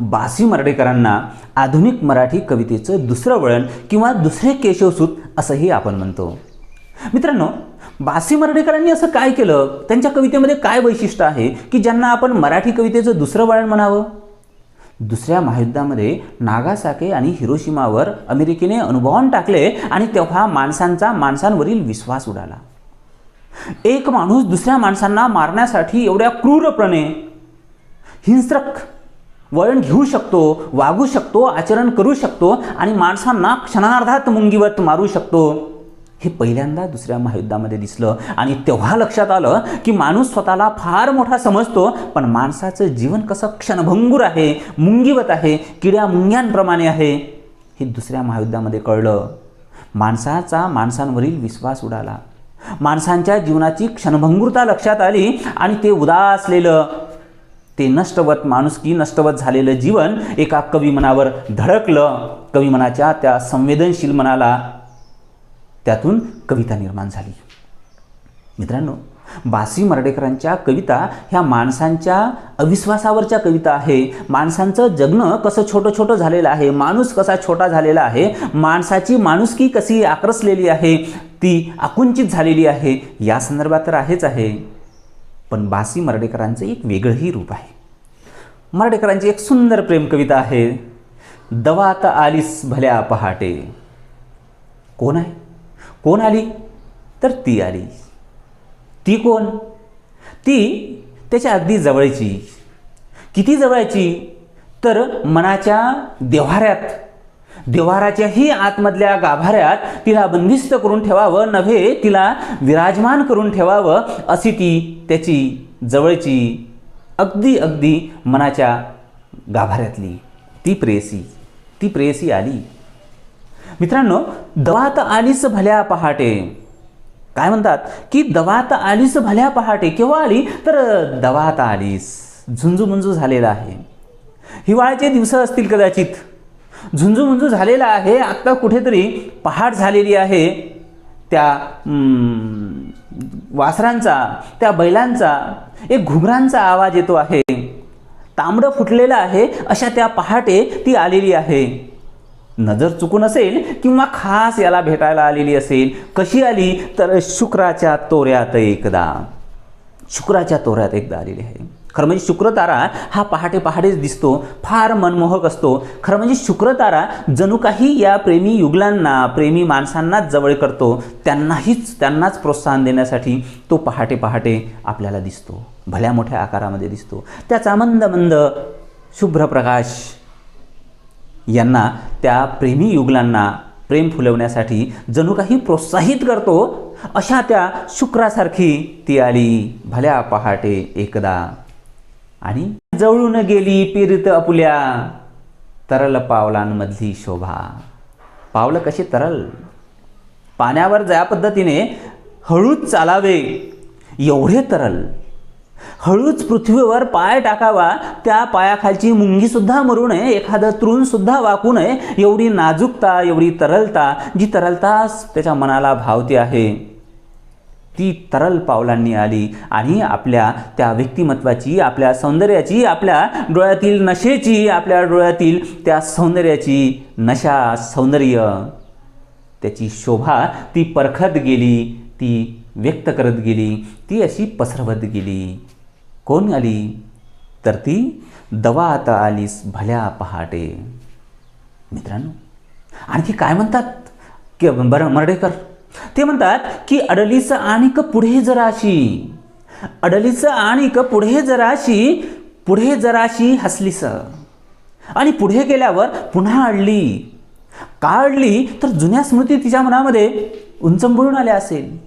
बासी मर्डेकरांना आधुनिक मराठी कवितेचं दुसरं वळण किंवा दुसरे केशवसूत असंही आपण म्हणतो. मित्रांनो बासी मर्डेकरांनी असं काय केलं? त्यांच्या कवितेमध्ये काय वैशिष्ट्य आहे की ज्यांना आपण मराठी कवितेचं दुसरं वळण म्हणावं? दुसऱ्या महायुद्धामध्ये नागासाके आणि हिरोशिमावर अमेरिकेने अनुभवून टाकले आणि तेव्हा माणसांचा माणसांवरील विश्वास उडाला. एक माणूस दुसऱ्या माणसांना मारण्यासाठी एवढ्या क्रूरपणे हिंस्रक वळण घेऊ शकतो वागू शकतो आचरण करू शकतो आणि माणसांना क्षणार्धात मुंगीवत मारू शकतो. हे पहिल्यांदा दुसऱ्या महायुद्धामध्ये दिसलं आणि तेव्हा लक्षात आलं की माणूस स्वतःला फार मोठा समजतो पण माणसाचं जीवन कसं क्षणभंगूर आहे मुंगीवत आहे किड्या मुंग्यांप्रमाणे आहे हे दुसऱ्या महायुद्धामध्ये कळलं. माणसाचा माणसांवरील विश्वास उडाला. माणसांच्या जीवनाची क्षणभंगुरता लक्षात आली आणि ते उदासलेलं ते नष्टवत माणुसकी नष्टवत झालेलं जीवन एका कविमनावर धडकलं. कवी मनाच्या त्या संवेदनशील मनाला त्यातून कविता निर्माण झाली. मित्रांनो बासी मर्डेकरांच्या कविता ह्या माणसांच्या अविश्वासावरच्या कविता आहे. माणसांचं जगणं कसं छोटं छोटं झालेलं आहे माणूस कसा छोटा झालेला आहे माणसाची माणुसकी कशी आक्रसलेली आहे ती आकुंचित झालेली आहे या संदर्भात तर आहेच आहे. पण बासी मर्डेकरांचं एक वेगळंही रूप आहे. मराठेकरांची एक सुंदर प्रेम कविता आहे दवात आलीस भल्या पहाटे. कोण आहे? कोण आली? तर ती आली. ती कोण? ती त्याच्या अगदी जवळची. किती जवळची? तर मनाच्या देव्हाऱ्यात. देव्हाराच्याही आतमधल्या गाभाऱ्यात तिला बंदिस्त करून ठेवावं नव्हे तिला विराजमान करून ठेवावं अशी ती त्याची जवळची अगदी अगदी मनाच्या गाभाऱ्यातली. ती प्रेयसी ती प्रेयसी आली. मित्रांनो दवात आलीस भल्या पहाटे. काय म्हणतात? की दवात आलीस भल्या पहाटे. केव्हा आली? तर दवात आलीस. झुंजूमुंजू झालेला आहे. हिवाळ्याचे दिवस असतील कदाचित. झुंजूमुंजू झालेला आहे. आत्ता कुठेतरी पहाट झालेली आहे. त्या वासरांचा त्या बैलांचा एक घुमरांचा आवाज येतो आहे. तांबडं फुटलेलं आहे अशा त्या पहाटे ती आलेली आहे. नजर चुकून असेल किंवा खास याला भेटायला आलेली असेल कशी आली तर शुक्राच्या तोऱ्यात एकदा. शुक्राच्या तोऱ्यात एकदा आलेली आहे. खरं म्हणजे शुक्र तारा हा पहाटे पहाटेच दिसतो फार मनमोहक असतो. खरं म्हणजे शुक्र तारा जणू काही या प्रेमी युगलांना प्रेमी माणसांनाच जवळ करतो त्यांनाहीच त्यांनाच प्रोत्साहन देण्यासाठी तो पहाटे पहाटे आपल्याला दिसतो भल्या मोठ्या आकारामध्ये दिसतो. त्याचा मंद मंद शुभ्र प्रकाश यांना त्या प्रेमी युगलांना प्रेम फुलवण्यासाठी जणू काही प्रोत्साहित करतो अशा त्या शुक्रासारखी ती आली भल्या पहाटे एकदा. आणि जवळून गेली पिरित अपुल्या. तरल पावलांमधली शोभा. पावलं कशी तरल? पाण्यावर ज्या पद्धतीने हळूच चालावे एवढे तरल. हळूच पृथ्वीवर पाय टाकावा त्या पायाखालची मुंगीसुद्धा मरू नये एखादं तृणसुद्धा वाकू नये एवढी नाजूकता एवढी तरलता जी तरलता त्याच्या मनाला भावते आहे. ती तरल पावलांनी आली आणि आपल्या त्या व्यक्तिमत्वाची आपल्या सौंदर्याची आपल्या डोळ्यातील नशेची आपल्या डोळ्यातील त्या सौंदर्याची नशा सौंदर्य त्याची शोभा ती परखत गेली ती व्यक्त करत गेली ती अशी पसरवत गेली. कोण आली? तर ती दवा आता आलीस भल्या पहाटे. मित्रांनो आणखी काय म्हणतात? की बरं मर्डेकर? ते म्हणतात की अडलीचं आणिक पुढे जराशी. अडलीचं आणिक पुढे जराशी पुढे जराशी हसलीस. आणि पुढे गेल्यावर पुन्हा अडली. का अडली? तर जुन्या स्मृती तिच्या मनामध्ये उंचंबळून आल्या असेल.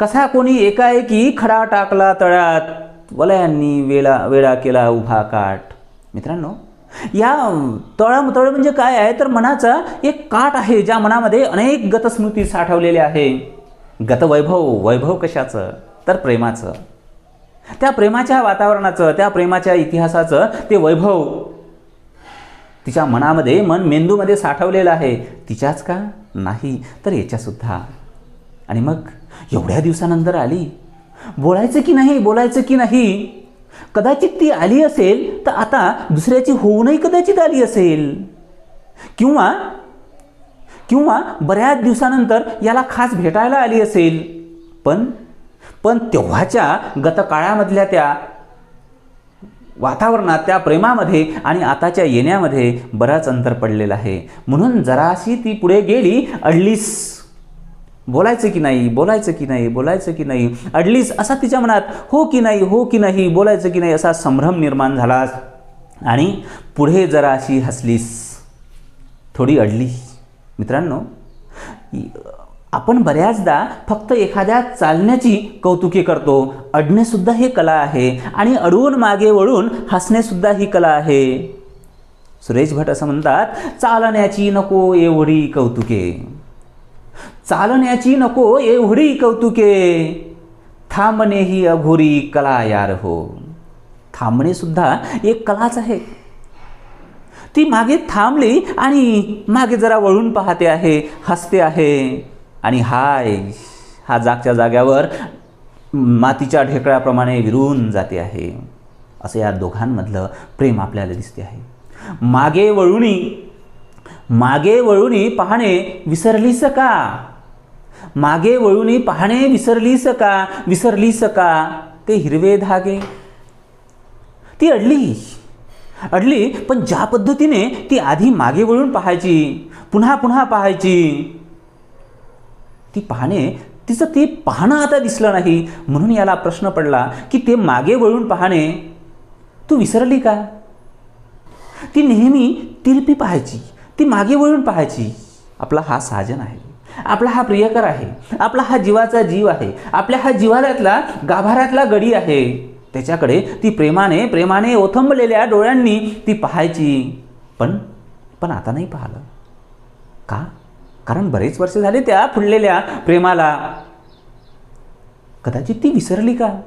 कसा कोणी एकाएकी खडा टाकला तळ्यात? वलयांनी वेळा वेळा केला उभा काठ. मित्रांनो या तळ तळ म्हणजे काय आहे? तर मनाचा एक काठ आहे ज्या मनामध्ये अनेक गतस्मृती साठवलेल्या आहे. गतवैभव वैभव कशाचं? तर प्रेमाचं. त्या प्रेमाच्या वातावरणाचं त्या प्रेमाच्या इतिहासाचं ते वैभव तिच्या मनामध्ये मन मेंदूमध्ये साठवलेलं आहे. तिच्याच का? नाही. तर याच्यासुद्धा. आणि मग एवढ्या दिवसानंतर आली. बोलायचं की नाही? बोलायचं की नाही? कदाचित ती आली असेल तर आता दुसऱ्याची होऊनही कदाचित आली असेल. किंवा किंवा बऱ्याच दिवसानंतर याला खास भेटायला आली असेल. पण पण तेव्हाच्या गतकाळामधल्या त्या वातावरणात त्या प्रेमामध्ये आणि आताच्या येण्यामध्ये बराच अंतर पडलेलं आहे. म्हणून जराशी ती पुढे गेली अडलीस. बोलायचं की नाही बोलायचं की नाही बोलायचं की नाही अडलीस असा तिच्या मनात हो की नाही हो की नाही बोलायचं की नाही असा संभ्रम निर्माण झाला. आणि पुढे जरा अशी हसलीस. थोडी अडली मित्रांनो आपण बऱ्याचदा फक्त एखाद्या चालण्याची कौतुके करतो. अडणेसुद्धा ही कला आहे. आणि अडवून मागे वळून हसणेसुद्धा ही कला आहे. सुरेश भट असं म्हणतात चालण्याची नको एवढी कौतुके. चालण्याची नको एवढी कौतुके. थांबणे ही अघोरी कला यार हो. थांबणे सुद्धा एक कलाच आहे. ती मागे थांबली आणि मागे जरा वळून पाहते आहे हसते आहे. आणि हाय हा जागच्या जाग्यावर मातीच्या ढेकळ्याप्रमाणे विरून जाते आहे. असं या दोघांमधलं प्रेम आपल्याला दिसते आहे. मागे वळुणी मागे वळुणी पाहणे विसरलीस का? मागे वळुणी पाहणे विसरलीस का? विसरलीस का? ते हिरवे धागे. ती अडली. अडली पण ज्या पद्धतीने ती आधी मागे वळून पाहायची पुन्हा पुन्हा पाहायची ती पाहणे तिचं ते पाहणं आता दिसलं नाही. म्हणून याला प्रश्न पडला की ते मागे वळून पाहणे तू विसरली का? ती नेहमी तिरपी पाहायची ती मागे वळून पाहायची. आपला हा साजन आहे. आपला हा प्रियकर आहे. आपला हा जीवाचा जीव आहे. आपल्या हा जिव्हाळ्यातला गाभाऱ्यातला गडी आहे. त्याच्याकडे ती प्रेमाने प्रेमाने ओथंबलेल्या डोळ्यांनी ती पाहायची. पण पण आता नाही पाहिलं. का? कारण बरेच वर्ष झाले त्या फुललेल्या प्रेमाला. कदाचित ती विसरली का?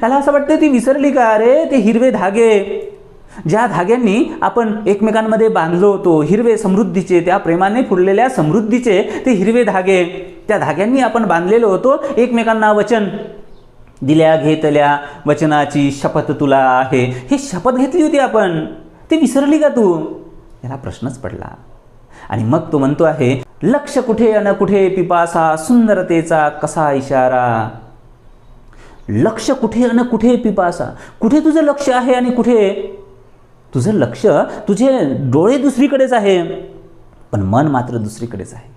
त्याला असं वाटतं ती विसरली का? अरे ते हिरवे धागे. ज्या धाग्यांनी आपण एकमेकांमध्ये बांधलो होतो हिरवे समृद्धीचे त्या प्रेमाने फुललेल्या समृद्धीचे ते हिरवे धागे त्या धाग्यांनी आपण बांधलेलो होतो एकमेकांना वचन दिल्या घेतल्या वचनाची शपथ तुला आहे. ही शपथ घेतली होती आपण. ती विसरली का तू? याला प्रश्नच पडला. आणि मग तो म्हणतो आहे लक्ष कुठे अन कुठे पिपासा सुंदरतेचा कसा इशारा? लक्ष कुठे अन कुठे पिपासा? कुठे तुझं लक्ष आहे आणि कुठे? तुझं लक्ष तुझे डोळे दुसरीकडेच आहे. पण मन मात्र दुसरीकडेच आहे.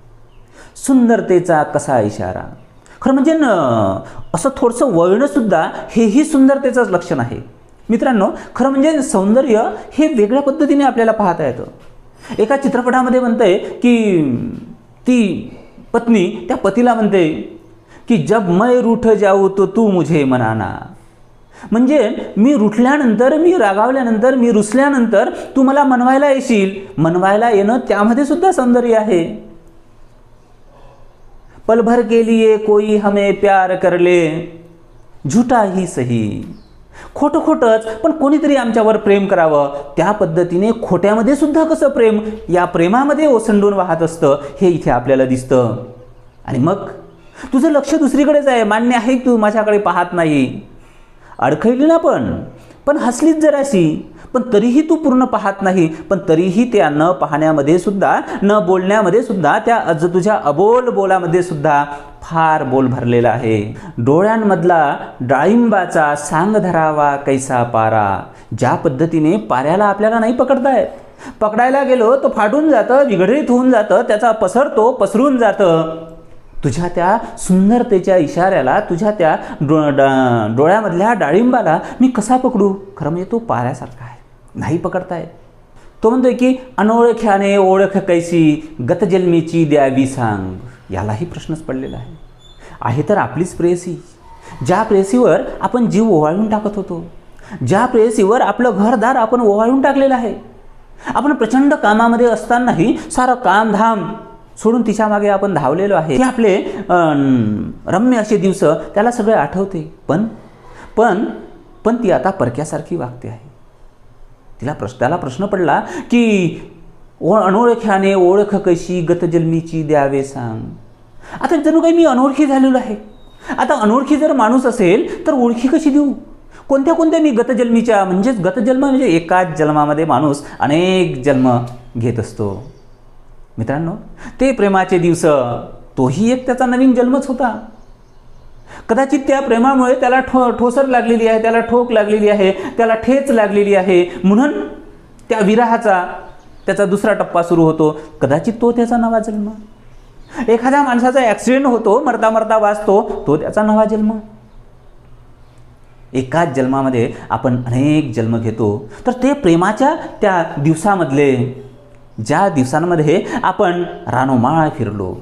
सुंदरतेचा कसा इशारा? खरं म्हणजे न असं थोडंसं वळणंसुद्धा हेही सुंदरतेचंच लक्षण आहे. मित्रांनो खरं म्हणजे सौंदर्य हे वेगळ्या पद्धतीने आपल्याला पाहता येतं. एका चित्रपटामध्ये म्हणते की ती पत्नी त्या पतीला म्हणते की जब मैं रूठ जाऊ तो तू मुझे मनाना. म्हणजे मी रुठल्यानंतर मी रागावल्यानंतर मी रुसल्यानंतर तू मला मनवायला येशील. मनवायला येणं त्यामध्ये सुद्धा सौंदर्य आहे. पलभर के लिए कोई हमें प्यार करले. झुटा ही सही. खोटं खोटंच पण कोणीतरी आमच्यावर प्रेम करावं. त्या पद्धतीने खोट्यामध्ये सुद्धा कसं प्रेम? या प्रेमामध्ये ओसंडून वाहत असतं. हे इथे आपल्याला दिसतं. आणि मग? तुझं लक्ष दुसरीकडेच आहे. मान्य आहे की तू माझ्याकडे पाहत नाही. अडखळली ना पण. पण हसलीच जराशी. पण तरीही तू पूर्ण पाहत नाही. पण तरीही त्या न पाहण्यामध्ये सुद्धा न बोलण्यामध्ये सुद्धा त्या अज तुझ्या अबोल बोलामध्ये सुद्धा फार बोल भरलेला आहे. डोळ्यांमधला डाळिंबाचा सांग धरावा कैसा पारा. ज्या पद्धतीने पाऱ्याला आपल्याला नाही पकडतायत पकडायला गेलो तो फाटून जातं विघटित होऊन जातं त्याचा पसरतो पसरून जातं. तुझ्या त्या सुंदरतेच्या इशाऱ्याला तुझ्या त्या डो डा- डोळ्यामधल्या डाळिंबाला मी कसा पकडू? खरं म्हणजे तो पाऱ्यासारखा आहे. नाही पकडताय. तो म्हणतोय की अनोळख्याने ओळख कैसी गतजन्मीची द्यावी सांग. यालाही प्रश्नच पडलेला आहे. आहे तर आपलीच प्रेयसी. ज्या प्रेयसीवर आपण जीव ओवाळून टाकत होतो ज्या प्रेयसीवर आपलं घरदार आपण ओवाळून टाकलेलं आहे. आपण प्रचंड कामामध्ये असतानाही सारं कामधाम सोडून तिच्यामागे आपण धावलेलो आहे. हे आपले रम्य असे दिवस त्याला सगळे आठवते. पण पण पण ती आता परक्यासारखी वागते आहे. तिला प्रश्न त्याला प्रश्न पडला की ओ अनोळख्याने ओळख कशी गतजन्मीची द्यावे सांग. आता जणू काही मी अनोळखी झालेलो आहे. आता अनोळखी जर माणूस असेल तर ओळखी कशी देऊ? कोणत्या कोणत्या मी गतजन्मीच्या म्हणजेच गतजन्म म्हणजे एकाच जन्मामध्ये माणूस अनेक जन्म घेत असतो. मित्रांनो ते प्रेमाचे दिवस तोही एक त्याचा नवीन जन्मच होता. कदाचित त्या प्रेमामुळे त्याला ठो ठोसर लागलेली आहे त्याला ठोक लागलेली आहे त्याला ठेच लागलेली आहे. म्हणून त्या विराहाचा त्याचा दुसरा टप्पा सुरू होतो. कदाचित तो त्याचा नवा जन्म. एखाद्या माणसाचा ॲक्सिडेंट होतो मरता मरता वाचतो तो त्याचा नवा जन्म. एकाच जन्मामध्ये आपण अनेक जन्म घेतो. तर ते प्रेमाच्या त्या दिवसामधले ज्या दिवसांमध्ये आपण रानोमाळ फिरलो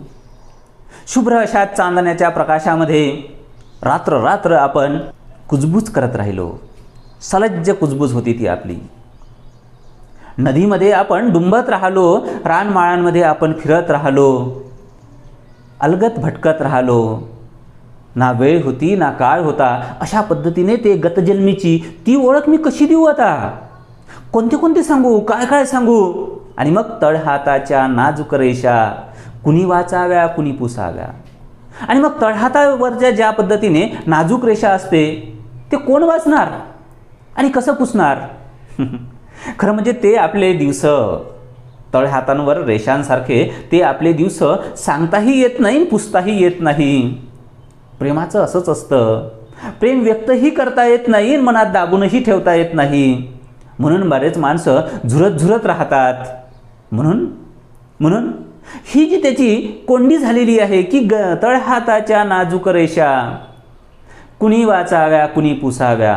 शुभ्र अशा चांदण्याच्या प्रकाशामध्ये रात्र रात्र आपण कुजबूज करत राहिलो सलज्ज कुजबूज होती ती आपली. नदीमध्ये आपण डुंबत राहिलो रानमाळांमध्ये आपण फिरत राहिलो अलगत भटकत राहिलो. ना वेळ होती ना काळ होता अशा पद्धतीने ते गतजन्मीची ती ओळख मी कशी देऊ आता? कोणते कोणते सांगू? काय काय सांगू? आणि मग तळहाताच्या नाजूक रेषा कुणी वाचाव्या कुणी पुसाव्या. आणि मग तळहातावरच्या ज्या पद्धतीने नाजूक रेषा असते ते कोण वाचणार? आणि कसं पुसणार? खरं म्हणजे ते आपले दिवस तळहातांवर रेषांसारखे ते आपले दिवस सांगताही येत नाही पुसताही येत नाही. प्रेमाचं असंच असतं. प्रेम व्यक्तही करता येत नाही मनात दाबूनही ठेवता येत नाही. म्हणून बरेच माणसं झुरत झुरत राहतात. म्हणून म्हणून ही जी त्याची कोंडी झालेली आहे की ग तळहाताच्या नाजूक रेषा कुणी वाचाव्या कुणी पुसाव्या.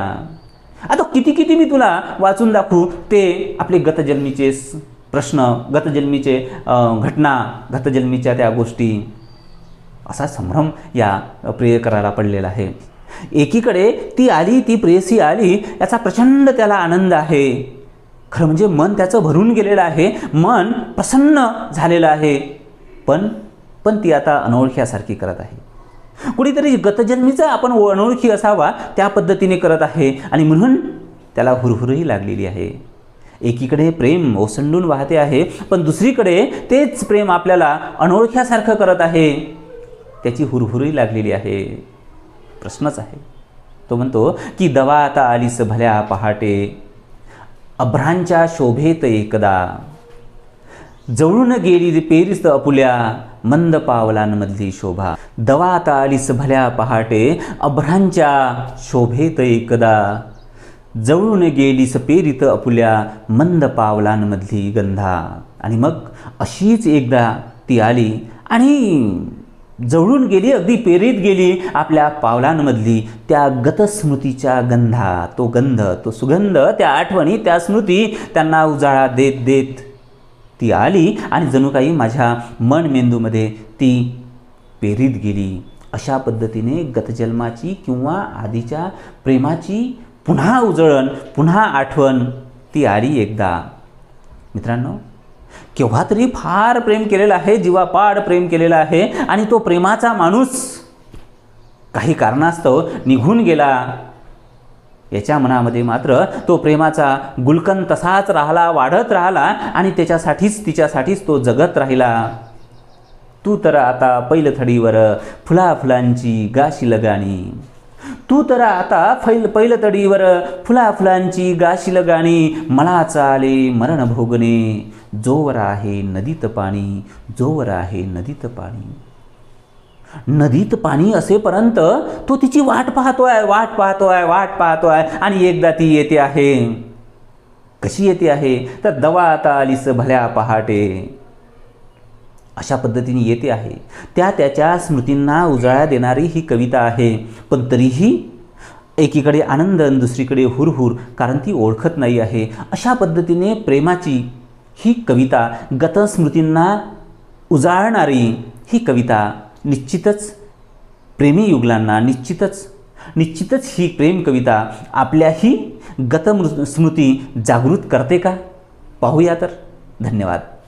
आता किती किती मी तुला वाचून दाखवू ते आपले गतजन्मीचे प्रश्न गतजन्मीचे घटना गतजन्मीच्या त्या गोष्टी. असा संभ्रम या प्रियकराला पडलेला आहे. एकीकडे ती आली ती प्रेयसी आली याचा प्रचंड त्याला आनंद आहे. खरं म्हणजे मन त्याचं भरून गेलेलं आहे मन प्रसन्न झालेलं आहे. पण पण ती आता अनोळख्यासारखी करत आहे. कुणीतरी गतजन्मीचा आपण अनोळखी असावा त्या पद्धतीने करत आहे. आणि म्हणून त्याला हुरहुरही लागलेली आहे. एकीकडे प्रेम ओसंडून वाहते आहे पण दुसरीकडे तेच प्रेम आपल्याला अनोळख्यासारखं करत आहे. त्याची हुरहुरही लागलेली आहे. प्रश्नच आहे. तो म्हणतो की दवा आता आलीस भल्या पहाटे. अभ्रांच्या शोभेत एकदा. जवळून गेली पेरीस अपुल्या मंद पावलांमधली शोभा. दवा आता आलीस भल्या पहाटे अभ्रांच्या शोभेत एकदा. जवळून गेलीस पेरीत अपुल्या मंद पावलांमधली गंधा. आणि मग अशीच एकदा ती आली आणि जवळून गेली अगदी पेरीत गेली आपल्या पावलांमधली. त्या गतस्मृतीच्या गंधा तो गंध तो सुगंध त्या आठवणी त्या स्मृती त्यांना उजाळा देत देत ती आली आणि जणू काही माझ्या मन मेंदूमध्ये ती पेरीत गेली. अशा पद्धतीने गतजन्माची किंवा आधीच्या प्रेमाची पुन्हा उजळण पुन्हा आठवण ती आली एकदा. मित्रांनो केव्हा तरी फार प्रेम केलेलं आहे जीवापाड प्रेम केलेलं आहे आणि तो प्रेमाचा माणूस काही कारणास्तव निघून गेला. याच्या मनामध्ये मात्र तो प्रेमाचा गुलकन तसाच राहिला वाढत राहिला आणि त्याच्यासाठीच तिच्यासाठीच तो जगत राहिला. तू तर आता पैलथडीवर फुला फुलांची गाशी लगाणी. तू तर आता फैल पैलतडीवर फुला फुलांची गाशी लगाणी. मला चाले मरण भोगणे. जोवर आहे नदीत पाणी जोवर आहे नदीत पाणी. नदीत पाणी असेपर्यंत तो तिची वाट पाहतोय वाट पाहतोय वाट पाहतोय आणि एकदा ती येते आहे. कशी येते आहे? तर दवा आता आलीस भल्या पहाटे. अशा पद्धतीने येते आहे. त्या त्याच्या स्मृतींना उजाळा देणारी ही कविता आहे. पण तरीही एकीकडे आनंद आणि दुसरीकडे हुरहुर कारण ती ओळखत नाही आहे. अशा पद्धतीने प्रेमाची ही कविता गतस्मृतींना उजाळणारी ही कविता निश्चितच प्रेमी युगलांना निश्चितच निश्चितच ही प्रेम कविता आपल्याही गतमृ स्मृती जागृत करते का? पाहूया तर. धन्यवाद.